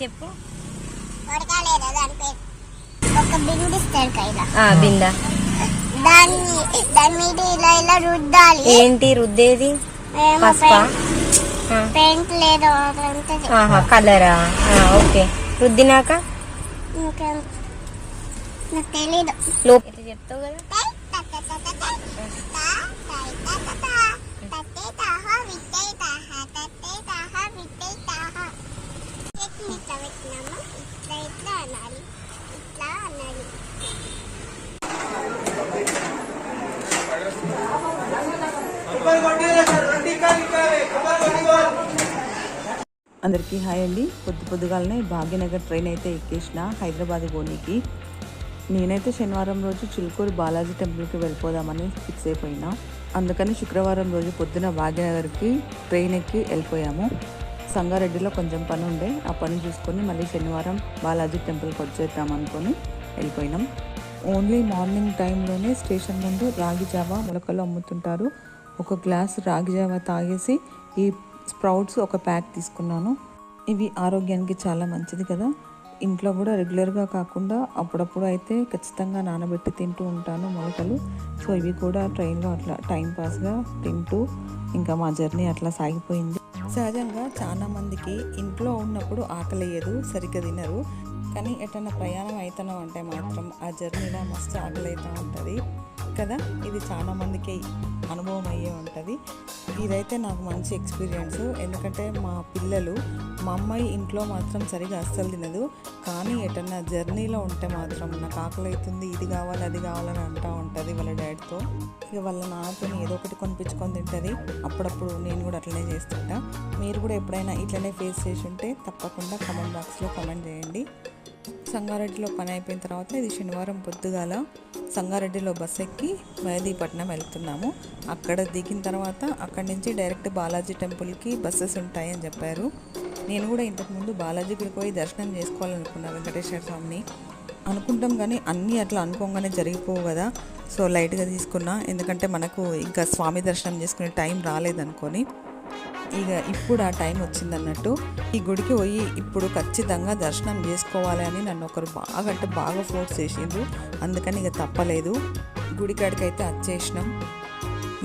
చెప్పు? దాని పేరు? ఒక బిందు ఇస్తారు కైలా ఆ బిందా. దాన్ని దాని మీద ఇలా ఇలా రుద్దాలి. ఏంటి రుద్దేది? పెయింట్. లేదు కలరా? ఓకే. రుద్దినాక? తెలీదు. లోపల చెప్తావు కదా? ఇట్లా అనాలి ఇట్లా అనాలి అందరికీ హాయ్ అండి. పొద్దు పొద్దుగాలనే భాగ్యనగర్ ట్రైన్ అయితే ఎక్కేసిన హైదరాబాద్ పోనీకి నేనైతే శనివారం రోజు చిలుకూరు బాలాజీ టెంపుల్కి వెళ్ళిపోదామని ఫిక్స్ అయిపోయినా. అందుకని శుక్రవారం రోజు పొద్దున భాగ్యనగర్కి ట్రైన్ ఎక్కి వెళ్ళిపోయాము. సంగారెడ్డిలో కొంచెం పని ఉండే ఆ పని చూసుకొని మళ్ళీ శనివారం బాలాజీ టెంపుల్కి వచ్చేద్దాం అనుకొని వెళ్ళిపోయినాం. ఓన్లీ మార్నింగ్ టైంలోనే స్టేషన్ ముందు రాగి జావా మొలకలు అమ్ముతుంటారు. ఒక గ్లాస్ రాగి జావా తాగేసి ఈ స్ప్రౌట్స్ ఒక ప్యాక్ తీసుకున్నాను. ఇవి ఆరోగ్యానికి చాలా మంచిది కదా. ఇంట్లో కూడా రెగ్యులర్గా కాకుండా అప్పుడప్పుడు అయితే ఖచ్చితంగా నానబెట్టి తింటూ ఉంటాను మొలకలు. సో ఇవి కూడా ట్రైన్లో అట్లా టైం పాస్గా తింటూ ఇంకా మా జర్నీ అట్లా సాగిపోయింది. సహజంగా చాలా మందికి ఇంట్లో ఉన్నప్పుడు ఆకలియదు సరిగ్గా తినరు. కానీ ఎటన్నా ప్రయాణం అవుతున్నాం అంటే మాత్రం ఆ జర్నీలో మస్తు ఆకలి అవుతూ ఉంటుంది. కదా ఇది చాలామందికి అనుభవం అయ్యే ఉంటుంది. ఇదైతే నాకు మంచి ఎక్స్పీరియన్స్ ఎందుకంటే మా పిల్లలు మా అమ్మాయి ఇంట్లో మాత్రం సరిగా అస్సలు తినదు. కానీ ఎటన్నా జర్నీలో ఉంటే మాత్రం నాకు ఆకలి అవుతుంది ఇది కావాలి అది కావాలని అంటూ ఉంటుంది వాళ్ళ డాడీతో ఇక వాళ్ళ నాతో ఏదో ఒకటి కొనిపించుకొని తింటుంది. అప్పుడప్పుడు నేను కూడా అట్లనే చేస్తుంటా. మీరు కూడా ఎప్పుడైనా ఇట్లనే ఫేస్ చేసి ఉంటే తప్పకుండా కమెంట్ బాక్స్లో కమెంట్ చేయండి. సంగారెడ్డిలో పని అయిపోయిన తర్వాత ఇది శనివారం పొద్దుగాల సంగారెడ్డిలో బస్ ఎక్కి మెహదీపట్నం వెళ్తున్నాము. అక్కడ దిగిన తర్వాత అక్కడి నుంచి డైరెక్ట్ బాలాజీ టెంపుల్కి బస్సెస్ ఉంటాయని చెప్పారు. నేను కూడా ఇంతకుముందు బాలాజీ గుడికి పోయి దర్శనం చేసుకోవాలనుకున్నా వెంకటేశ్వర స్వామిని. అనుకుంటాం కానీ అన్నీ అట్లా అనుకోగానే జరిగిపోవు కదా. సో లైట్గా తీసుకున్నా. ఎందుకంటే మనకు ఇంకా స్వామి దర్శనం చేసుకునే టైం రాలేదనుకొని. ఇక ఇప్పుడు ఆ టైం వచ్చిందన్నట్టు ఈ గుడికి పోయి ఇప్పుడు ఖచ్చితంగా దర్శనం చేసుకోవాలి అని నన్ను ఒకరు బాగా అంటే బాగా ఫోర్స్ చేసిండ్రు. అందుకని ఇక తప్పలేదు. గుడి కాడికి అయితే వచ్చేసినాం.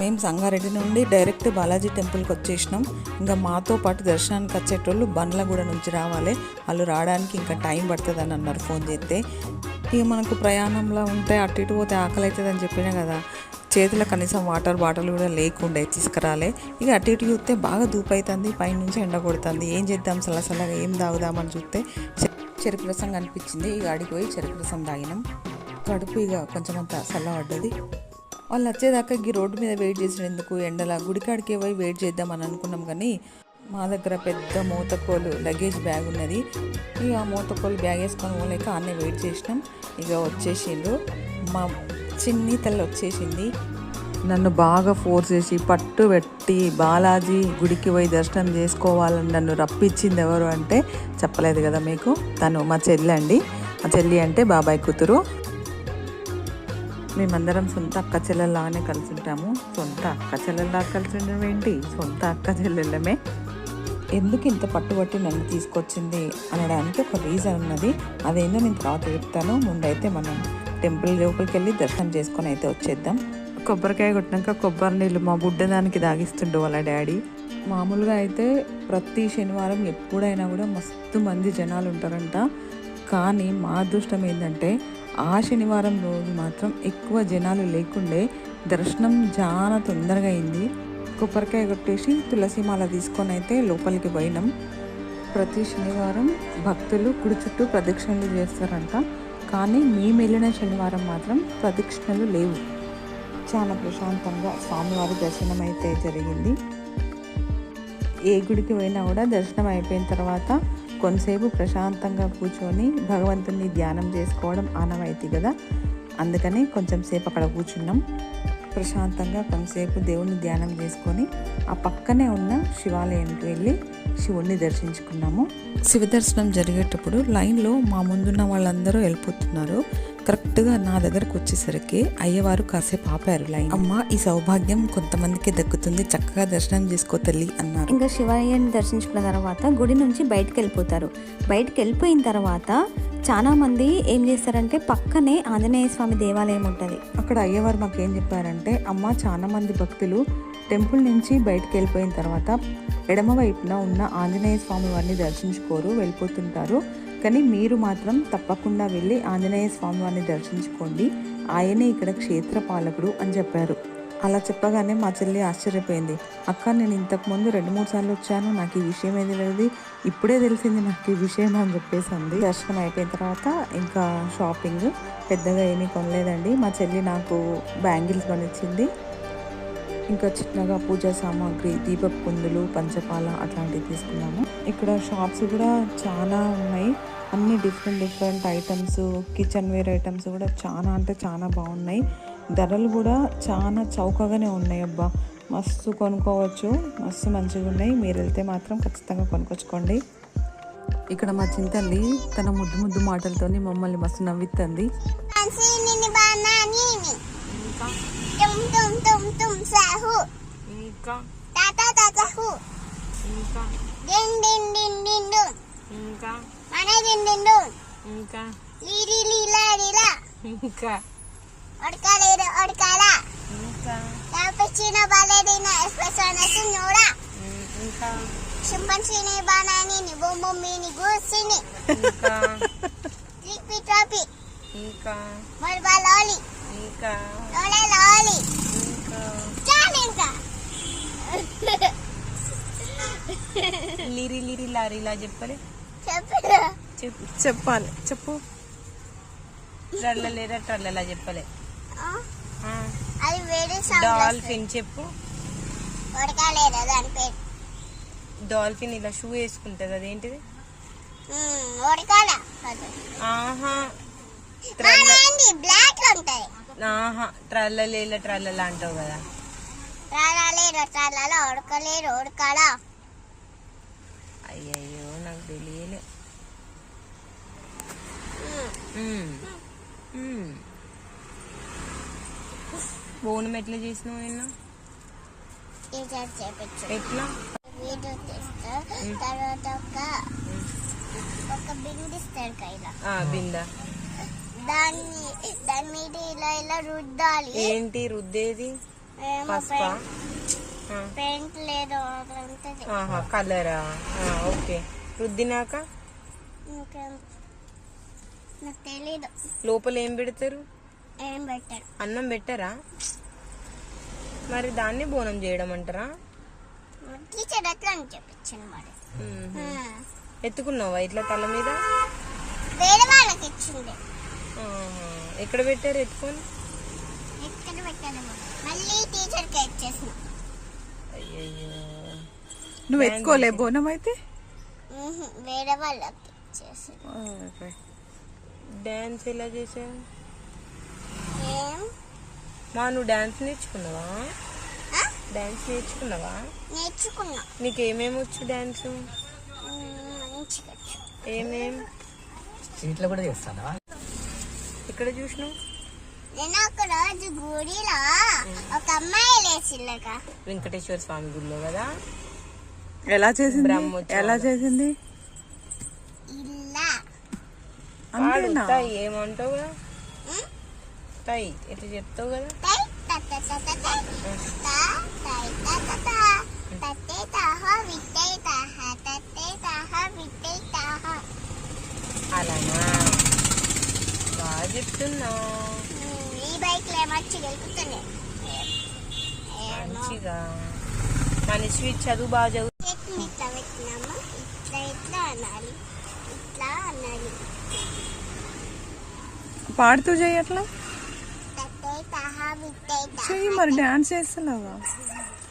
మేము సంగారెడ్డి నుండి డైరెక్ట్ బాలాజీ టెంపుల్కి వచ్చేసినాం. ఇంకా మాతో పాటు దర్శనానికి వచ్చేటోళ్ళు బండ్లగూడ నుంచి రావాలి. వాళ్ళు రావడానికి ఇంకా టైం పడుతుందని అన్నారు ఫోన్ చేస్తే. ఇక మనకు ప్రయాణంలో ఉంటే అటు ఇటు పోతే ఆకలి అవుతుంది అని చెప్పినా కదా. చేతిలో కనీసం వాటర్ బాటిల్ కూడా లేకుండే తీసుకురాలే ఇక అటు ఇటు చూస్తే బాగా దూపైతుంది అవుతుంది పైనుంచి ఎండ కొడుతుంది. ఏం చేద్దాం? సలసలగా ఏం తాగుదామని చూస్తే చె- చెరుకు రసం కనిపించింది. ఇక అడిగి పోయి చెరుకు రసం తాగినాం. కడుపు ఇక కొంచెం అంత చల్లబడ్డది. వాళ్ళు వచ్చేదాకా ఈ రోడ్డు మీద వెయిట్ చేసినందుకు ఎండల గుడికాడికి పోయి వెయిట్ చేద్దామని అనుకున్నాం కానీ మా దగ్గర పెద్ద మూతకోలు లగేజ్ బ్యాగ్ ఉన్నది. ఇక ఆ మూతకోలు బ్యాగ్ వేసుకొని పోలేక అన్నీ వెయిట్ చేసినాం. ఇక వచ్చేసిండ్రు. మా చిన్ని తల్లి వచ్చేసింది. నన్ను బాగా ఫోర్స్ చేసి పట్టు పెట్టి బాలాజీ గుడికి పోయి దర్శనం చేసుకోవాలని నన్ను రప్పించింది ఎవరు అంటే చెప్పలేదు కదా మీకు? తను మా చెల్లి అండి. మా చెల్లి అంటే బాబాయ్ కూతురు. మేమందరం సొంత అక్క చెల్లెల్లాగానే కలిసి ఉంటాము. సొంత అక్క చెల్లెల్లా కలిసి ఉండడం ఏంటి? సొంత అక్క చెల్లెళ్ళమే. ఎందుకు ఇంత పట్టుబట్టి నన్ను తీసుకొచ్చింది? అనడానికి ఒక రీజన్ ఉన్నది. అదేందో నేను తర్వాత చెప్తాను. ముందైతే మనం టెంపుల్ లోపలికి వెళ్ళి దర్శనం చేసుకొని అయితే వచ్చేద్దాం. కొబ్బరికాయ కొట్టినాక కొబ్బరి నీళ్ళు మా బుడ్డ దానికి దాగిస్తుండు వాళ్ళ డాడీ. మామూలుగా అయితే ప్రతి శనివారం ఎప్పుడైనా కూడా మస్తు మంది జనాలు ఉంటారంట. కానీ మా అదృష్టం ఏంటంటే ఆ శనివారం రోజు మాత్రం ఎక్కువ జనాలు లేకుండే దర్శనం చాలా తొందరగా అయింది. కొబ్బరికాయ కొట్టేసి తులసి మాల తీసుకొని అయితే లోపలికి పోయినాం. ప్రతి శనివారం భక్తులు గుడి చుట్టూ ప్రదక్షిణలు చేస్తారంట. కానీ మేము వెళ్ళిన శనివారం మాత్రం ప్రదక్షిణలు లేవు. చాలా ప్రశాంతంగా స్వామివారి దర్శనం అయితే జరిగింది. ఏ గుడికి పోయినా కూడా దర్శనం అయిపోయిన తర్వాత కొంతసేపు ప్రశాంతంగా కూర్చొని భగవంతుని ధ్యానం చేసుకోవడం ఆనవాయితీ కదా? అందుకని కొంచెం సేపు అక్కడ కూర్చున్నాం. ప్రశాంతంగా కొంతసేపు దేవుణ్ణి ధ్యానం చేసుకొని ఆ పక్కనే ఉన్న శివాలయానికి వెళ్ళి శివుణ్ణి దర్శించుకున్నాము. శివ దర్శనం జరిగేటప్పుడు లైన్లో మా ముందున్న వాళ్ళందరూ వెళ్ళిపోతున్నారు. కరెక్ట్గా నా దగ్గరకు వచ్చేసరికి అయ్యవారు కాసేపు ఆపారు లైన్. అమ్మ ఈ సౌభాగ్యం కొంతమందికి దక్కుతుంది. చక్కగా దర్శనం చేసుకో తల్లి అన్నారు. ఇంకా శివయ్యని దర్శించుకున్న తర్వాత గుడి నుంచి బయటకు వెళ్ళిపోతారు. బయటకు వెళ్ళిపోయిన తర్వాత చాలా మంది ఏం చేస్తారంటే పక్కనే ఆంజనేయ స్వామి దేవాలయం ఉంటుంది. అక్కడ అయ్యవారు మాకు ఏం చెప్పారంటే అమ్మ చాలా మంది భక్తులు టెంపుల్ నుంచి బయటకు వెళ్ళిపోయిన తర్వాత ఎడమవైపున ఉన్న ఆంజనేయ స్వామి వారిని దర్శించుకోరు వెళ్ళిపోతుంటారు. కానీ మీరు మాత్రం తప్పకుండా వెళ్ళి ఆంజనేయ స్వామి వారిని దర్శించుకోండి. ఆయనే ఇక్కడ క్షేత్ర పాలకుడు అని చెప్పారు. అలా చెప్పగానే మా చెల్లి ఆశ్చర్యపోయింది. అక్క నేను ఇంతకుముందు రెండు మూడు సార్లు వచ్చాను. నాకు ఈ విషయం ఏది తెలియదు? ఇప్పుడే తెలిసింది నాకు ఈ విషయం అని చెప్పేసి అంది. దర్శనం అయిపోయిన తర్వాత ఇంకా షాపింగ్ పెద్దగా ఏమీ కొనలేదండి. మా చెల్లి నాకు బ్యాంగిల్స్ కొనిచ్చింది. ఇంకా చిన్నగా పూజా సామాగ్రి దీపపు కుందులు పంచపాల అట్లాంటివి తీసుకున్నాము. ఇక్కడ షాప్స్ కూడా చాలా ఉన్నాయి. అన్ని different different items kitchenware items కూడా చాలా అంటే చాలా బాగున్నాయి. ధరలు కూడా చాలా చౌకగానే ఉన్నాయి అబ్బా. మస్తు కొనుక్కోవచ్చు మస్తు మంచిగా ఉన్నాయి. మీరు వెళ్తే మాత్రం ఖచ్చితంగా కొనుక్కొచ్చుకోండి. ఇక్కడ మా చింతల్లి తన ముద్దు ముద్దు మాటలతోని మమ్మల్ని మస్తు నవ్విస్తుంది Tum tum tum tum sahu. ఇంకా tata hu. ఇంకా Din din din din dun. ఇంకా Mana din din dun. ఇంకా Liri lila lila. ఇంకా orka la. ఇంకా espresso na signora. ఉమ్, ఇంకా bum bum mini goose ni. ఇంకా Trippy troppy. ఇంకా lolly. ఇంకా. ఇంకా. లిరి లిరి లారిలా చెప్పలే. చెప్పాలి. చెప్పు ట్రల్లలేరా ట్రల్లలా చెప్పలే. డాల్ఫిన్ చెప్పు. డాల్ఫిన్ ఇలా షూ వేసుకుంటది అదేంటిది. ఆహా. బ్లాక్ ఉంటది. ఆహా ట్రల్లలేల ట్రల్లలా అంటావు కదా. రాలేరు చాలా ఉడకలేరు ఉడకాల? అయ్యయ్యో నాకు తెలియలే. బోనం ఎట్లా చేసినావు నిన్న? ఎట్లా? వీడియో తర్వాత ఒక ఒక ఆ బింద? దాన్ని దాని మీద ఇలా ఇలా రుద్దాలి. ఏంటి రుద్దేది? పసుపా? పెయింట్. లేదు ఆహా కలరా? ఓకే. రుద్దినాక? నాకు తెలీదు. లోపల ఏం పెడతారు? ఏం పెట్టారు? అన్నం పెట్టరా? మరి దాన్ని బోనం చేయడం అంటారా? టీచర్ అట్లా అని చెప్పించాను మరి. ఎత్తుకున్నావా ఇట్లా తల మీద? వేరే వాళ్ళకి ఇచ్చింది. ఎక్కడ పెట్టారు ఎక్కడ మళ్ళీ ఇచ్చేసిన అయ్యయ్యో. నువ్వు ఎత్తుకోలే బోనం అయితే? వేరే వాళ్ళకి ఇచ్చేసి డాన్స్ ఎలా చేసావు ఏం? మా నువ్వు డాన్స్ నేర్చుకున్నావా? ఆ? డాన్స్ నేర్చుకున్నావా? నేర్చుకున్నా. నీకు ఏమేమి వచ్చు. డాన్స్. ఏమేం? సీట్లో కూడా చేస్తానా ఎక్కడ చూసినావు? నేను ఒక రోజు గుడిలో ఒక అమ్మాయి లేచిల్లక వెంకటేశ్వర స్వామి గుడిలో కదా? ఎలా చేసింది. ఎలా చేసింది? అంతేనా? తై ఏమంటావు కదా? మ్? తై ఎట్లా చెప్తావు కదా? తై త త తై. తై తహ తహ తహ తహ. అలానా? మ్, ఈ బైక్ మంచిగా మనిషి చదువు బాగా చదువు. ఇట్లా పెట్టినామా? ఇట్లా ఇట్లా అనాలి. ఇట్లా అనాలి. పాడుతూ విత్తై తహ చెయ్యి మరి డాన్స్ చేస్తున్నావా?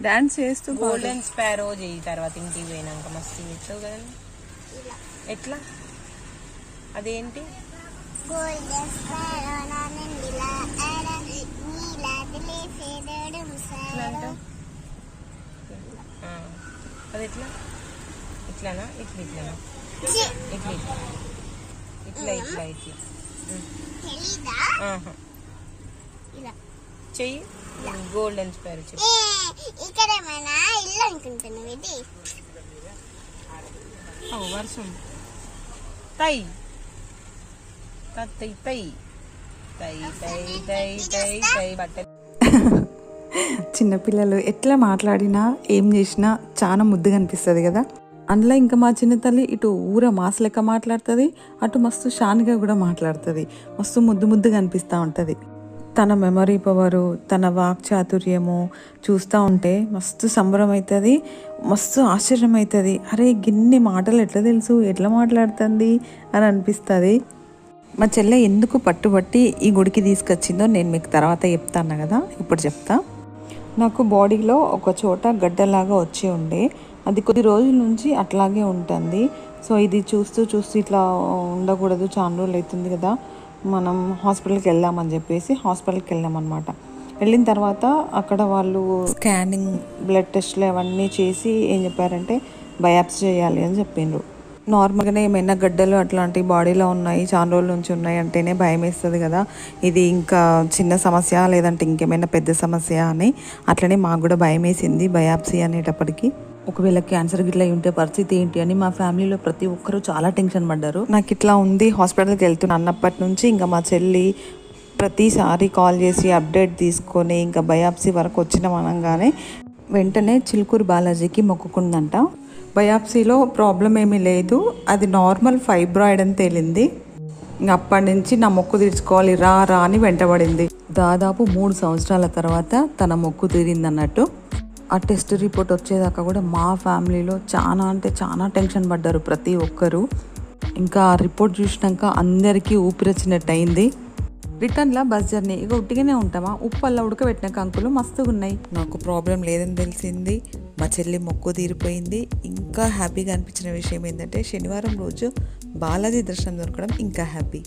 డాన్స్ చేస్తూ. గోల్డెన్ స్పారో చెయ్యి తర్వాత ఇంటికి పోయినాక మస్తు కదా. ఎట్లా? అదేంటి? అది ఎట్లా ఇట్లానా? ఇట్లా ఇట్లానా? ఇట్లా ఇట్లా. ఇట్లా ఇట్లా ఇట్లా. చెయ్యి. గోల్డెన్ స్పైర్ ఏ ఇక్కడ మన ఇల్లు అనుకుంటున్నావు ఇది? వర్షం తై. తై తై తై తై తై తై తై చిన్నపిల్లలు ఎట్లా మాట్లాడినా ఏం చేసినా చాలా ముద్దుగా అనిపిస్తుంది కదా. అందులో ఇంకా మా చిన్న తల్లి ఇటు ఊర మాస్ లెక్క మాట్లాడుతుంది అటు మస్తు షాన్గా కూడా మాట్లాడుతుంది. మస్తు ముద్దు ముద్దుగా అనిపిస్తూ ఉంటుంది. తన మెమరీ పవరు తన వాక్ చాతుర్యము చూస్తూ ఉంటే మస్తు సంబరం అవుతుంది మస్తు ఆశ్చర్యం అవుతుంది అరే గిన్ని మాటలు ఎట్లా తెలుసు? ఎట్లా మాట్లాడుతుంది? అని అనిపిస్తుంది. మా చెల్లె ఎందుకు పట్టుబట్టి ఈ గుడికి తీసుకొచ్చిందో నేను మీకు తర్వాత చెప్తాను కదా ఇప్పుడు చెప్తా. నాకు బాడీలో ఒక చోట గడ్డలాగా వచ్చి ఉండే. అది కొద్ది రోజుల నుంచి అట్లాగే ఉంటుంది. సో ఇది చూస్తూ చూస్తూ ఇట్లా ఉండకూడదు చాలా రోజులు అవుతుంది కదా. మనం హాస్పిటల్కి వెళ్దామని చెప్పేసి హాస్పిటల్కి వెళ్ళామన్నమాట. వెళ్ళిన తర్వాత అక్కడ వాళ్ళు స్కానింగ్ బ్లడ్ టెస్ట్లు అవన్నీ చేసి ఏం చెప్పారంటే బయాప్సీ చేయాలి అని చెప్పిండ్రు. నార్మల్గానే ఏమైనా గడ్డలు అట్లాంటి బాడీలో ఉన్నాయి చాలా రోజుల నుంచి ఉన్నాయి అంటేనే భయం వేస్తుంది కదా. ఇది ఇంకా చిన్న సమస్య లేదంటే ఇంకేమైనా పెద్ద సమస్య అని అట్లనే మాకు కూడా భయం వేసింది బయాప్సీ అనేటప్పటికి. ఒకవేళ క్యాన్సర్ గిట్లా ఉంటే పరిస్థితి ఏంటి అని మా ఫ్యామిలీలో ప్రతి ఒక్కరూ చాలా టెన్షన్ పడ్డారు. నాకు ఇట్లా ఉంది హాస్పిటల్కి వెళ్తున్నా అన్నప్పటి నుంచి ఇంకా మా చెల్లి ప్రతిసారి కాల్ చేసి అప్డేట్ తీసుకొని ఇంకా బయాప్సీ వరకు వచ్చిన అనగానే వెంటనే చిలుకూరు బాలాజీకి మొక్కుకుందంట. బయాప్సీలో ప్రాబ్లం ఏమీ లేదు. అది నార్మల్ ఫైబ్రాయిడ్ అని తేలింది. ఇంక అప్పటి నుంచి నా మొక్కు తీర్చుకోవాలి రా రా అని వెంటబడింది. దాదాపు మూడు సంవత్సరాల తర్వాత తన మొక్కు తీరింది అన్నట్టు. ఆ టెస్ట్ రిపోర్ట్ వచ్చేదాకా కూడా మా ఫ్యామిలీలో చాలా అంటే చాలా టెన్షన్ పడ్డారు ప్రతి ఒక్కరూ. ఇంకా ఆ రిపోర్ట్ చూసినాక అందరికీ ఊపిరొచ్చినట్టు అయింది రిటర్న్లో బస్ జర్నీ. ఇక ఉట్టిగానే ఉంటామా? ఉప్పల్లో ఉడకబెట్టిన కంకులు మస్తుగా ఉన్నాయి నాకు ప్రాబ్లం లేదని తెలిసింది. మా చెల్లి మొక్కు తీరిపోయింది. ఇంకా హ్యాపీగా అనిపించిన విషయం ఏంటంటే శనివారం రోజు బాలాజీ దర్శనం దొరకడం ఇంకా హ్యాపీ.